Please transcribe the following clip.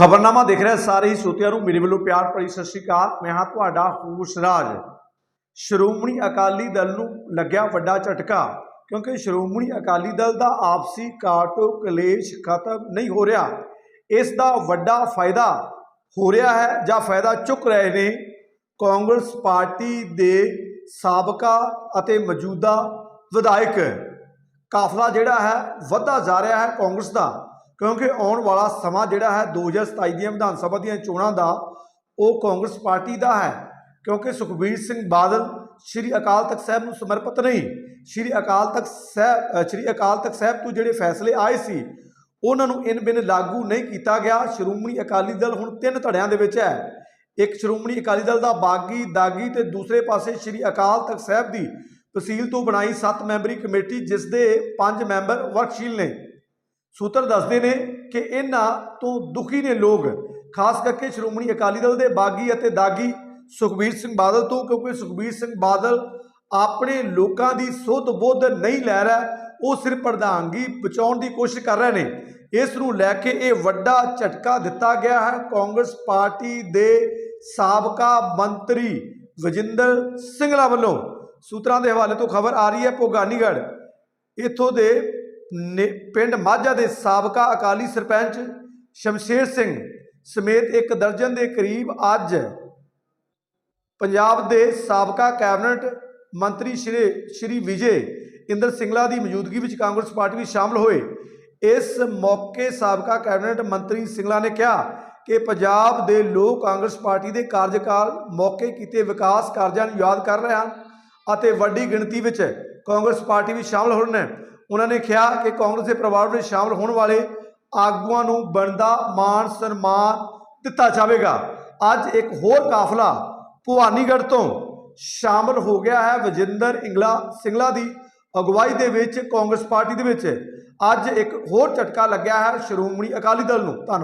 ਖਬਰਨਾਮਾ ਦੇਖ ਰਹੇ ਸਾਰੇ ਹੀ ਸਰੋਤਿਆਂ ਨੂੰ ਮੇਰੇ ਵੱਲੋਂ ਪਿਆਰ ਭਰੀ ਸਤਿ ਸ਼੍ਰੀ ਅਕਾਲ। ਮੈਂ ਹਾਂ ਤੁਹਾਡਾ ਹੂਸ਼ ਰਾਜ। ਸ਼੍ਰੋਮਣੀ ਅਕਾਲੀ ਦਲ ਨੂੰ ਲੱਗਿਆ ਵੱਡਾ ਝਟਕਾ ਕਿਉਂਕਿ ਸ਼੍ਰੋਮਣੀ ਅਕਾਲੀ ਦਲ ਦਾ ਆਪਸੀ ਕਾਟੋ ਕਲੇਸ਼ ਖਤਮ ਨਹੀਂ ਹੋ ਰਿਹਾ। ਇਸ ਦਾ ਵੱਡਾ ਫਾਇਦਾ ਹੋ ਰਿਹਾ ਹੈ ਜਾਂ ਫਾਇਦਾ ਚੁੱਕ ਰਹੇ ਨੇ ਕਾਂਗਰਸ ਪਾਰਟੀ ਦੇ ਸਾਬਕਾ ਅਤੇ ਮੌਜੂਦਾ ਵਿਧਾਇਕ। ਕਾਫਲਾ ਜਿਹੜਾ ਹੈ, ਵੱਧਦਾ ਜਾ ਰਿਹਾ ਹੈ ਕਾਂਗਰਸ ਦਾ। ਕਿਉਂਕਿ ਆਉਣ ਵਾਲਾ ਸਮਾਂ ਜਿਹੜਾ ਹੈ 2027 ਦੀਆਂ ਵਿਧਾਨ ਸਭਾ ਦੀਆਂ ਚੋਣਾਂ ਦਾ, ਉਹ ਕਾਂਗਰਸ ਪਾਰਟੀ ਦਾ ਹੈ। ਕਿਉਂਕਿ ਸੁਖਬੀਰ ਸਿੰਘ ਬਾਦਲ ਸ਼੍ਰੀ ਅਕਾਲ ਤਖਤ ਸਾਹਿਬ ਨੂੰ ਸਮਰਪਿਤ ਨਹੀਂ। ਸ਼੍ਰੀ ਅਕਾਲ ਤਖਤ ਸਾਹਿਬ ਸ਼੍ਰੀ ਅਕਾਲ ਤਖਤ ਸਾਹਿਬ ਤੋਂ ਜਿਹੜੇ ਫੈਸਲੇ ਆਏ ਸੀ, ਉਹਨਾਂ ਨੂੰ ਇਨ ਬਿਨ ਲਾਗੂ ਨਹੀਂ ਕੀਤਾ ਗਿਆ। ਸ਼੍ਰੋਮਣੀ ਅਕਾਲੀ ਦਲ ਹੁਣ ਤਿੰਨ ਧੜਿਆਂ ਦੇ ਵਿੱਚ ਹੈ। ਇੱਕ ਸ਼੍ਰੋਮਣੀ ਅਕਾਲੀ ਦਲ ਦਾ ਬਾਗੀ, ਦਾਗੀ ਤੇ ਦੂਸਰੇ ਪਾਸੇ ਸ਼੍ਰੀ ਅਕਾਲ ਤਖਤ ਸਾਹਿਬ ਦੀ ਤਹਿਸੀਲ ਤੋਂ ਬਣਾਈ 7 ਮੈਂਬਰੀ ਕਮੇਟੀ, ਜਿਸ ਦੇ 5 ਮੈਂਬਰ ਵਰਕਸ਼ੀਲ ਨੇ। ਸੂਤਰ ਦੱਸਦੇ ਨੇ ਕਿ ਇਹਨਾਂ ਤੋਂ ਦੁਖੀ ਨੇ ਲੋਕ, ਖਾਸ ਕਰਕੇ ਸ਼੍ਰੋਮਣੀ ਅਕਾਲੀ ਦਲ ਦੇ ਬਾਗੀ ਅਤੇ ਦਾਗੀ ਸੁਖਬੀਰ ਸਿੰਘ ਬਾਦਲ ਤੋਂ, ਕਿਉਂਕਿ ਸੁਖਬੀਰ ਸਿੰਘ ਬਾਦਲ ਆਪਣੇ ਲੋਕਾਂ ਦੀ ਸੁੱਧ ਬੁੱਧ ਨਹੀਂ ਲੈ ਰਿਹਾ, ਉਹ ਸਿਰਫ ਪ੍ਰਧਾਨਗੀ ਬਚਾਉਣ ਦੀ ਕੋਸ਼ਿਸ਼ ਕਰ ਰਹੇ ਨੇ। ਇਸ ਨੂੰ ਲੈ ਕੇ ਇਹ ਵੱਡਾ ਝਟਕਾ ਦਿੱਤਾ ਗਿਆ ਹੈ। ਕਾਂਗਰਸ ਪਾਰਟੀ ਦੇ ਸਾਬਕਾ ਮੰਤਰੀ ਵਜਿੰਦਰ ਸਿੰਘਲਾ ਵੱਲੋਂ। ਸੂਤਰਾਂ ਦੇ ਹਵਾਲੇ ਤੋਂ ਖਬਰ ਆ ਰਹੀ ਹੈ, ਭੋਗਾਨੀਗੜ੍ਹ। ਇੱਥੋਂ ਦੇ ਪਿੰਡ ਮਾਝਾ ਦੇ ਸਾਬਕਾ ਅਕਾਲੀ ਸਰਪੰਚ ਸ਼ਮਸ਼ੇਰ ਸਿੰਘ ਸਮੇਤ ਇੱਕ ਦਰਜਨ ਦੇ ਕਰੀਬ ਅੱਜ ਪੰਜਾਬ ਦੇ ਸਾਬਕਾ ਕੈਬਨਿਟ ਮੰਤਰੀ ਸ਼੍ਰੀ ਸ਼੍ਰੀ ਵਿਜੇ ਇੰਦਰ ਸਿੰਗਲਾ ਦੀ ਮੌਜੂਦਗੀ ਵਿੱਚ ਕਾਂਗਰਸ ਪਾਰਟੀ ਵਿੱਚ ਸ਼ਾਮਲ ਹੋਏ। ਇਸ ਮੌਕੇ ਸਾਬਕਾ ਕੈਬਨਿਟ ਮੰਤਰੀ ਸਿੰਗਲਾ ਨੇ ਕਿਹਾ ਕਿ ਪੰਜਾਬ ਦੇ ਲੋਕ ਕਾਂਗਰਸ ਪਾਰਟੀ ਦੇ ਕਾਰਜਕਾਲ ਮੌਕੇ ਕੀਤੇ ਵਿਕਾਸ ਕਾਰਜਾਂ ਨੂੰ ਯਾਦ ਕਰ ਰਹੇ ਹਨ ਅਤੇ ਵੱਡੀ ਗਿਣਤੀ ਵਿੱਚ ਕਾਂਗਰਸ ਪਾਰਟੀ ਵਿੱਚ ਸ਼ਾਮਲ ਹੋਣ ਨੇ। ਉਹਨਾਂ ਨੇ ਕਿਹਾ ਕਿ ਕਾਂਗਰਸ ਦੇ ਪਰਿਵਾਰ ਵਿੱਚ ਸ਼ਾਮਲ ਹੋਣ ਵਾਲੇ ਆਗੂਆਂ ਨੂੰ ਬਣਦਾ ਮਾਣ, ਸਨਮਾਨ ਦਿੱਤਾ ਜਾਵੇਗਾ। ਅੱਜ ਇੱਕ ਹੋਰ ਕਾਫਲਾ ਭਵਾਨੀਗੜ੍ਹ ਤੋਂ ਸ਼ਾਮਲ ਹੋ ਗਿਆ ਹੈ। ਵਜਿੰਦਰ ਇੰਗਲਾ ਸਿੰਗਲਾ ਦੀ ਅਗਵਾਈ ਦੇ ਵਿੱਚ ਕਾਂਗਰਸ ਪਾਰਟੀ ਦੇ ਵਿੱਚ ਅੱਜ ਇੱਕ ਹੋਰ ਝਟਕਾ ਲੱਗਿਆ ਹੈ। ਸ਼੍ਰੋਮਣੀ ਅਕਾਲੀ ਦਲ ਨੂੰ ਧੰਨਵਾਦ।